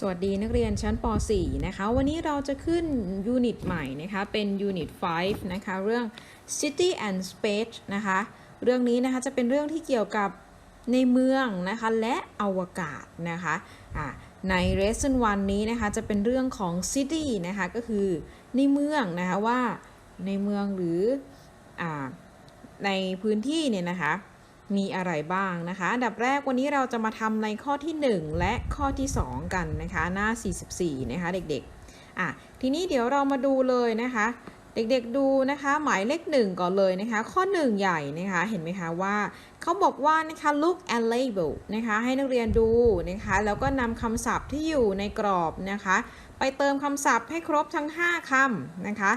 สวัสดีนักเรียนชั้นป .4 นะคะ วันนี้เราจะขึ้นยูนิตใหม่นะคะ เป็นยูนิต 5 นะคะ เรื่อง city and space นะคะ เรื่องนี้นะคะจะเป็นเรื่องที่เกี่ยวกับในเมืองนะคะ และอวกาศนะคะอ่าใน lesson 1 นี้นะคะ จะเป็นเรื่องของ city นะคะ ก็คือในเมืองนะคะว่าในเมืองหรืออในพื้นที่เนี่ยนะคะ มีอะไรบ้างนะคะ อันดับแรกวันนี้เราจะมาทำในข้อที่ 1 และข้อที่ 2 กันนะคะ หน้า 44 นะคะเด็กๆ อะ ทีนี้เดี๋ยวเรามาดูเลยนะคะ เด็กๆดูนะคะ หมายเลขหนึ่งก่อนเลยนะคะ ข้อ 1 ใหญ่นะคะ เห็นไหมคะว่าเขาบอกว่านะคะ look and label นะคะ ให้นักเรียนดูนะคะ แล้วก็นำคำศัพท์ที่อยู่ในกรอบนะคะ ไปเติมคำศัพท์ให้ครบทั้ง 5คำนะคะ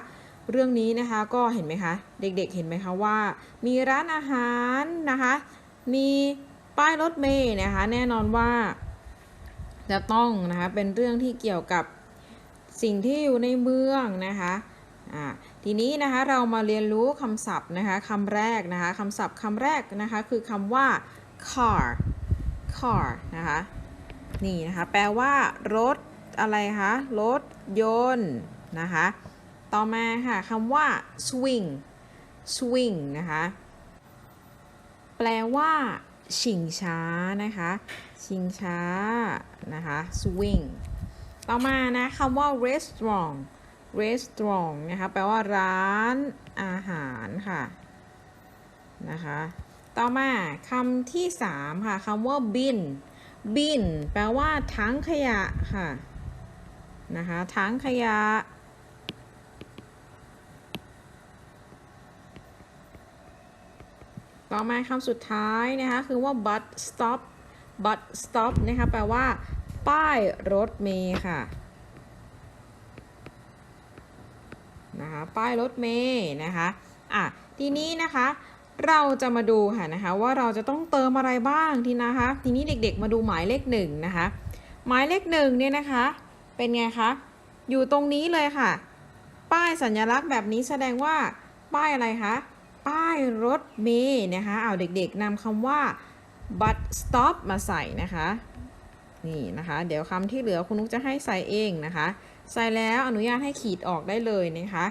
เรื่องนี้นะคะก็เห็นไหมคะเด็กๆเห็นไหมคะว่า มีร้านอาหารนะคะมีป้ายรถเมล์นะคะแน่นอนว่าจะต้องนะคะเป็นเรื่องที่เกี่ยวกับสิ่งที่อยู่ในเมืองนะคะอ่าทีนี้นะคะเรามาเรียนรู้คำศัพท์นะคะคำแรกนะคะคำศัพท์คำแรกนะคะคือคำว่า car car นะคะนี่นะคะแปลว่ารถอะไรคะรถยนต์นะคะ ต่อมาค่ะคำว่า swing swing นะคะ แปลว่าชิงช้านะคะ ชิงช้านะคะ swing ต่อมานะคำว่า restaurant restaurant นะคะ แปลว่าร้านอาหารค่ะ นะคะ ต่อมาคำที่ 3 ค่ะคำว่า bin bin แปลว่าถังขยะค่ะ นะคะถังขยะ ต่อมาคำสุดท้ายนะคะคือว่า bus stop bus stop นะคะแปลว่า ป้ายรถเมล์ค่ะนะคะป้ายรถเมล์นะคะอะทีนี้นะคะเราจะมาดูค่ะนะคะว่าเราจะต้องเติมอะไรบ้างทีนะคะ ทีนี้เด็กๆมาดูหมายเลขหนึ่งนะคะหมายเลขหนึ่งเนี่ยนะคะเป็นไงคะอยู่ตรงนี้เลยค่ะ ป้ายสัญลักษณ์แบบนี้แสดงว่าป้ายอะไรคะ ป้ายรถเมล์นะคะเอาเด็กๆนำคำว่า but stop มาใส่นะคะ นี่นะคะ เดี๋ยวคำที่เหลือคุณนุกจะให้ใส่เองนะคะ ใส่แล้วอนุญาตให้ขีดออกได้เลยนะคะ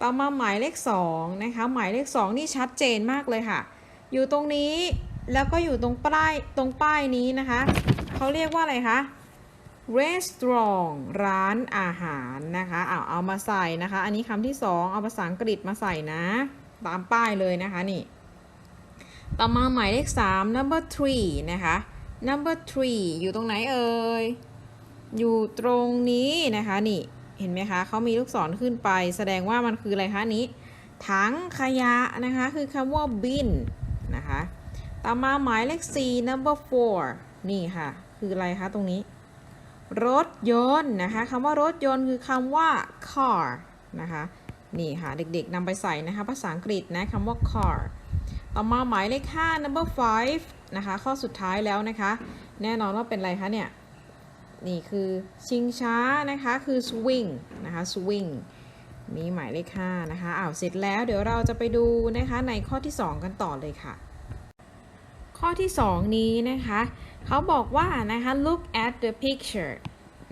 ต่อมาหมายเลข2นะคะ หมายเลข 2 นี่ชัดเจนมากเลยค่ะ อยู่ตรงนี้แล้วก็อยู่ตรงป้ายตรงป้ายนี้นะคะ เขาเรียกว่าอะไรคะ restaurant ร้านอาหารนะคะเอาเอามาใส่นะคะ อันนี้คำที่ 2 เอาภาษาอังกฤษมาใส่นะ ตามป้ายเลยนะคะนี่ ต่อมาหมายเลข 3 number three นะคะ number three อยู่ตรงไหนเอ่ย อยู่ตรงนี้นะคะนี่เห็นไหมคะเขามีลูกศรขึ้นไป แสดงว่ามันคืออะไรคะนี้ ถังขยะนะคะ คือคำว่า bin นะคะ ต่อมาหมายเลข 4 number four นี่ค่ะ คืออะไรคะตรงนี้ รถยนต์นะคะคำว่ารถยนต์คือคำว่า car นะคะ นี่ค่ะ เด็กๆนำไปใส่นะคะ ภาษาอังกฤษนะคำว่า car ต่อมาหมายเลข5 number 5 นะคะ ข้อสุดท้ายแล้วนะคะ แน่นอนว่าเป็นอะไรคะเนี่ย นี่คือชิงช้านะคะ คือ swing นะคะ swing นี่หมายเลข5นะคะอ้าวเสร็จแล้วเดี๋ยวเราจะไปดูนะคะในข้อที่ 2 กันต่อเลยค่ะ ข้อที่ 2 นี้นะคะ เขาบอกว่านะคะ look at the picture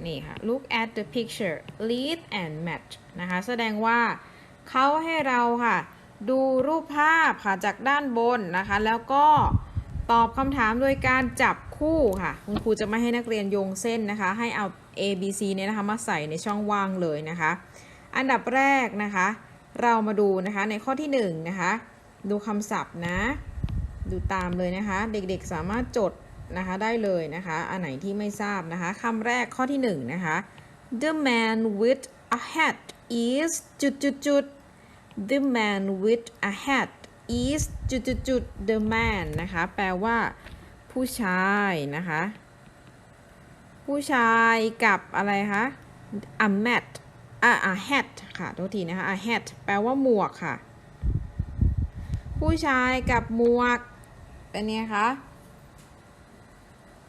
นี่ค่ะ look at the picture read and match นะคะ แสดงว่าเขาให้เราค่ะ ดูรูปภาพค่ะจากด้านบนนะคะ แล้วก็ตอบคำถามโดยการจับคู่ค่ะ คุณครูจะไม่ให้นักเรียนโยงเส้นนะคะ ให้เอา A B C เนี่ยนะคะ มาใส่ในช่องว่างเลยนะคะ อันดับแรกนะคะ เรามาดูนะคะในข้อที่1นะคะ ดูคำศัพท์นะ ดูตามเลยนะคะ เด็กๆสามารถจด นะคะได้เลยนะคะอันไหนที่ไม่ทราบนะคะคำแรกข้อที่1นนะคะ The man with a hat is จุดจุดจุด The man with a hat is จุดจุดจุด the man นะคะแปลว่าผู้ชายนะคะผู้ชายกับอะไรคะ a mat อะ a hat ค่ะโทษทีนะคะ a hat แปลว่าหมวกค่ะ ผู้ชายกับหมวกเป็นไงคะ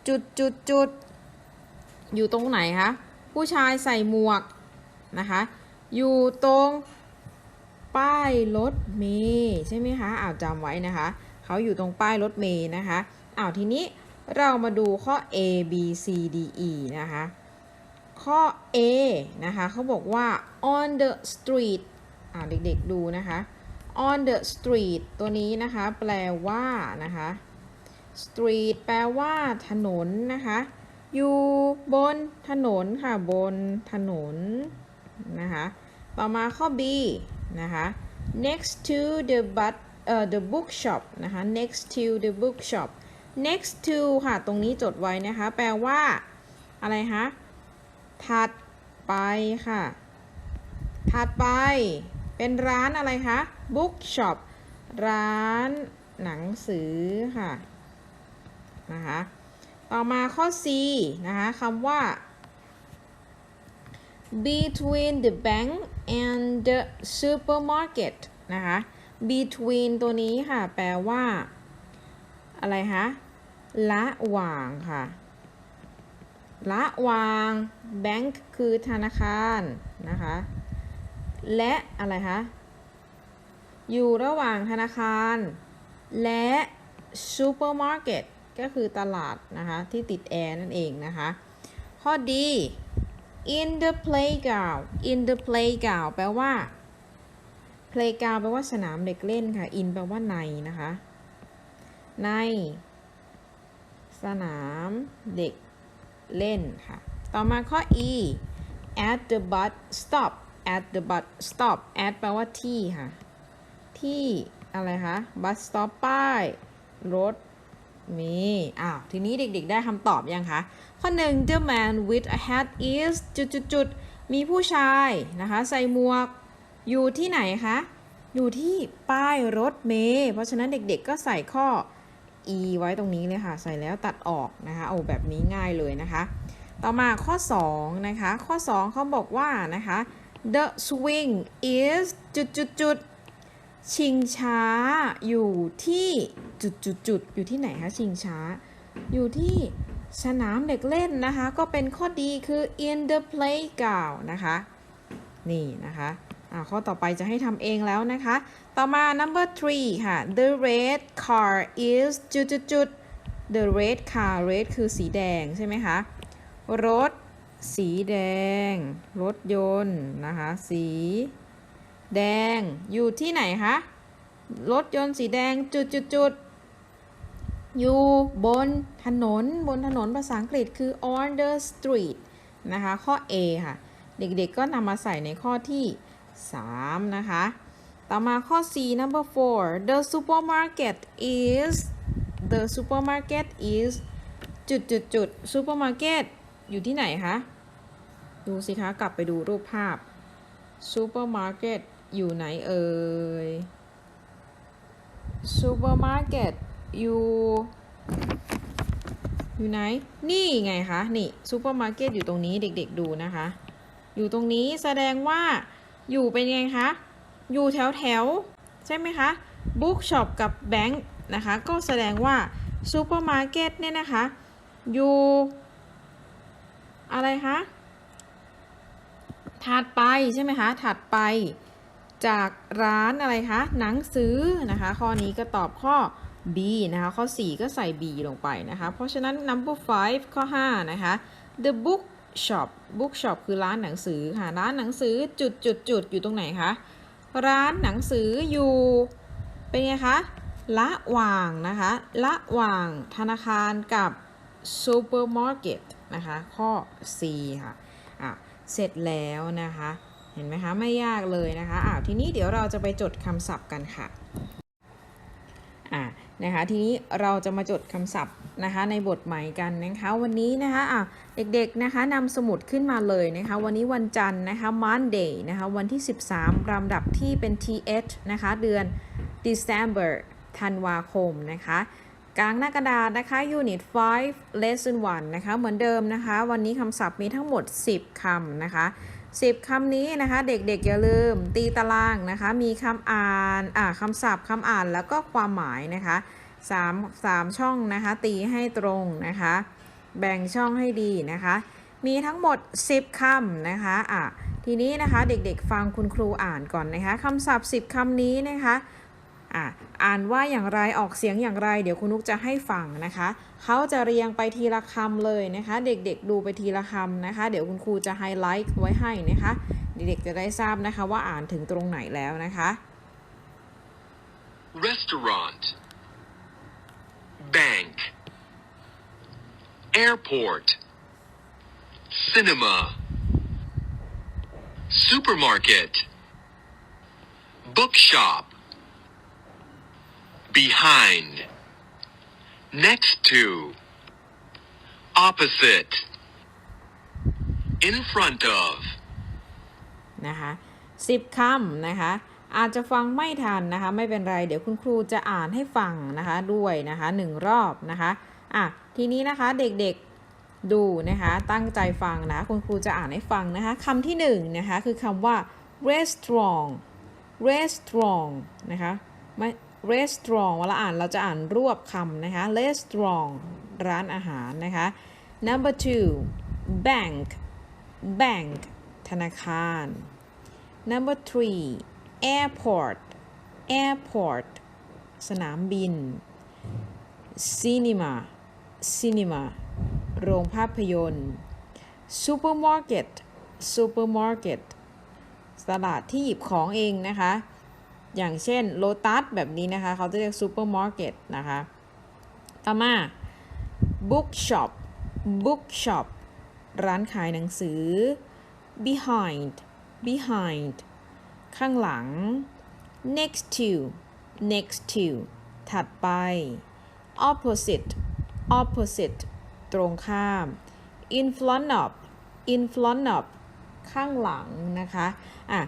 จุดจุดจุดอยู่ตรงไหนคะ ผู้ชายใส่หมวกนะคะ อยู่ตรงป้ายรถเมล์ใช่ไหมคะอ้าวจำไว้นะคะ เขาอยู่ตรงป้ายรถเมล์นะคะอ้าวทีนี้เรามาดูข้อ A B C D E นะคะ ข้อ A นะคะเขาบอกว่า on the street อ่าเด็กๆดูนะคะ on the street ตัวนี้นะคะ แปลว่านะคะ street แปลว่าถนนนะคะ อยู่บนถนนค่ะ บนถนนนะคะ ต่อมาข้อ B นะคะ next to the but เอ่อ the bookshop นะคะ next to the bookshop next to ค่ะ ตรงนี้จดไว้นะคะ แปลว่า อะไรคะถัดไปค่ะ ถัดไป เป็นร้านอะไรคะ bookshop ร้านหนังสือค่ะ นะคะต่อมาข้อ C นะคะคำว่า between the bank and the supermarket นะคะ between ตัวนี้ค่ะ แปลว่า อะไรคะละหว่างค่ะ ละหว่าง bank คือธนาคารนะคะ และอะไรคะอยู่ระหว่างธนาคาร และ supermarket ก็ ก็คือตลาดนะคะที่ติดแอร์นั่นเองนะคะข้อดี in the playground in the playground แปลว่า playground แปลว่าสนามเด็กเล่นค่ะ in แปลว่าในนะคะ ใน สนามเด็กเล่นค่ะ ต่อมาข้อ e at the bus stop at the bus stop at แปลว่าที่ค่ะ ที่อะไรคะ bus stop ป้าย รถ มีอ้าวทีนี้เด็กๆ ได้คำตอบยังคะ ข้อหนึ่ง the man with a hat is จุดๆมีผู้ชายนะคะ ใส่หมวกอยู่ที่ไหนคะ อยู่ที่ป้ายรถเมล์เพราะฉะนั้นเด็กๆ ก็ใส่ข้อ e ไว้ตรงนี้เลยค่ะ ใส่แล้วตัดออกนะคะ เอาแบบนี้ง่ายเลยนะคะ ต่อมาข้อ 2 นะคะ ข้อ 2 เขาบอกว่านะคะ the swing is จุดจุดจุดๆชิงช้าอยู่ที่ จุดจุดจุดอยู่ที่ไหนคะชิงช้า อยู่ที่สนามเด็กเล่นนะคะ ก็เป็นข้อดีคือ in the playground นะคะ นี่นะคะอ่าข้อต่อไปจะให้ทำเองแล้วนะคะ ต่อมา number three ค่ะ the red car is จุดจุดจุด the red car red คือสีแดงใช่ไหมคะ รถ สีแดง รถยนต์นะคะ สี แดง อยู่ที่ไหนคะ รถยนต์สีแดงจุดจุดจุด อยู่บนถนน บนถนนภาษาอังกฤษคือ on the street นะคะ ข้อ A ค่ะ เด็กๆก็นำมาใส่ในข้อที่ 3 นะคะ ต่อมาข้อ C number 4 the supermarket is the supermarket is จุดจุดจุดซูเปอร์มาร์เก็ตอยู่ที่ไหนคะ ดูสิคะ กลับไปดูรูปภาพซูเปอร์มาร์เก็ตอยู่ไหนเอ่ยซูเป อยู่อยู่ไหน นี่ไงคะนี่ซูเปอร์มาร์เก็ตอยู่ตรงนี้เด็กๆดูนะคะ อยู่ตรงนี้แสดงว่าอยู่เป็นไงคะอยู่แถวแถวๆใช่ไหมคะบุ๊กช็อปกับแบงค์นะคะ ก็แสดงว่าซูเปอร์มาร์เก็ตเนี่ยนะคะ อยู่ อะไรคะถัดไปใช่ไหมคะถัดไปจากร้านอะไรคะหนังสือนะคะ ข้อนี้ก็ตอบข้อ B นะคะข้อ 4 ก็ใส่ B ลงไปนะคะ เพราะฉะนั้น number 5 ข้อ 5 นะคะ the book shop book shop คือร้านหนังสือค่ะร้านหนังสือจุดจุดจุดอยู่ตรงไหนคะ ร้านหนังสืออยู่ เป็นไงคะ ละหว่างนะคะ ละหว่างธนาคารกับซูเปอร์มาร์เก็ตนะคะ ข้อ C ค่ะอะ เสร็จแล้วนะคะ เห็นไหมคะ ไม่ยากเลยนะคะอ่าทีนี้เดี๋ยวเราจะไปจดคำศัพท์กันค่ะอ่า นะคะทีนี้เราจะมาจดคำศัพท์นะคะในบทใหม่กันนะคะวันนี้นะคะอะเด็กๆนะคะนำสมุดขึ้นมาเลยนะคะวันนี้วันจันทร์นะคะ Monday นะคะวันที่ 13ลำดับที่เป็น th นะคะเดือน December ธันวาคมนะคะกลางหน้ากระดาษนะคะ Unit 5 Lesson 1 นะคะเหมือนเดิมนะคะ วันนี้คำศัพท์มีทั้งหมด 10คำนะคะ 10คำนี้นะคะเด็กๆอย่าลืมตีตารางนะคะ มีคำอ่านอ่าคำศัพท์คำอ่านแล้วก็ความหมายนะคะ3 3ช่องนะคะตีให้ตรงนะคะ แบ่งช่องให้ดีนะคะ มีทั้งหมด 10คำนะคะอะทีนี้นะคะเด็กๆฟังคุณครูอ่านก่อนนะคะคำศัพท์ 10คำนี้นะคะ อะอ่านว่าอย่างไรออกเสียงอย่างไร เดี๋ยวคุณนุกจะให้ฟังนะคะ เขาจะเรียงไปทีละคำเลยนะคะ เด็กๆดูไปทีละคำนะคะ เดี๋ยวคุณครูจะไฮไลท์ไว้ให้นะคะ เด็กๆจะได้ทราบนะคะว่าอ่านถึงตรงไหนแล้วนะคะ restaurant, bank, airport, cinema, supermarket, bookshop, behind, next to, opposite, in front of. นะคะสิบคำนะคะอาจจะฟังไม่ทันนะคะ ไม่เป็นไร เดี๋ยวคุณครูจะอ่านให้ฟังนะคะด้วยนะคะหนึ่งรอบนะคะอะทีนี้นะคะเด็กๆดูนะคะตั้งใจฟังนะคุณครูจะอ่านให้ฟังนะคะคำที่หนึ่งนะคะคือคำว่า restaurant restaurant นะคะไม่ restaurant เวลาอ่านเราจะอ่านรวบคำนะคะ restaurant ร้านอาหารนะคะ number two bank bank ธนาคาร number three airport airport สนามบิน cinema cinema โรงภาพยนตร์ supermarket supermarket ตลาดที่หยิบของเองนะคะ อย่างเช่นโลตัสแบบนี้นะคะ เขาจะเรียกซูเปอร์มาร์เก็ตนะคะ ต่อมาบุ๊กช็อปบุ๊กช็อปร้านขายหนังสือ behind behind ข้างหลัง next to next to ถัดไป opposite opposite ตรงข้าม in front of in front of ข้างหลังนะคะ อะ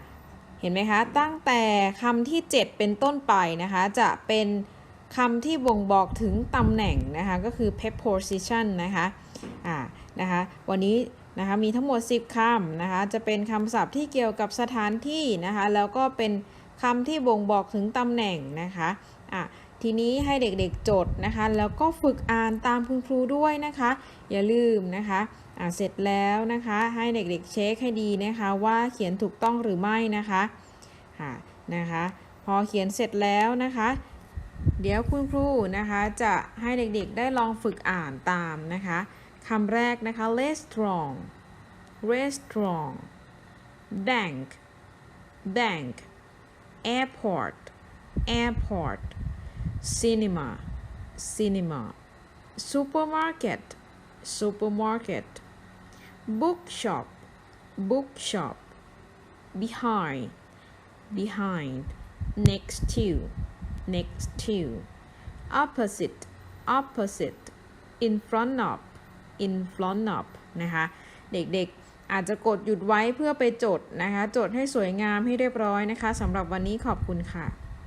เห็นไหมคะ ตั้งแต่คำที่ 7 เป็นต้นไปนะคะ จะเป็นคำที่บ่งบอกถึงตำแหน่งนะคะ ก็คือ preposition นะคะอ่านะคะ วันนี้นะคะมีทั้งหมด 10คำนะคะ จะเป็นคำศัพท์ที่เกี่ยวกับสถานที่นะคะ แล้วก็เป็นคำที่บ่งบอกถึงตำแหน่งนะคะอะทีนี้ให้เด็กๆจดนะคะ แล้วก็ฝึกอ่านตามคุณครูด้วยนะคะ อย่าลืมนะคะอะ เสร็จแล้วนะคะให้เด็กๆเช็คให้ดีนะคะว่าเขียนถูกต้องหรือไม่นะคะค่ะนะคะพอเขียนเสร็จแล้วนะคะ เดี๋ยวคุณครูนะคะจะให้เด็กๆได้ลองฝึกอ่านตามนะคะคำแรกนะคะ restaurant restaurant bank bank airport airport cinema cinema supermarket supermarket bookshop bookshop behind behind next to next to opposite opposite in front of in front of นะคะ เด็กๆ อาจจะกดหยุดไว้เพื่อไปจดนะคะ จดให้สวยงามให้เรียบร้อยนะคะสำหรับวันนี้ขอบคุณค่ะ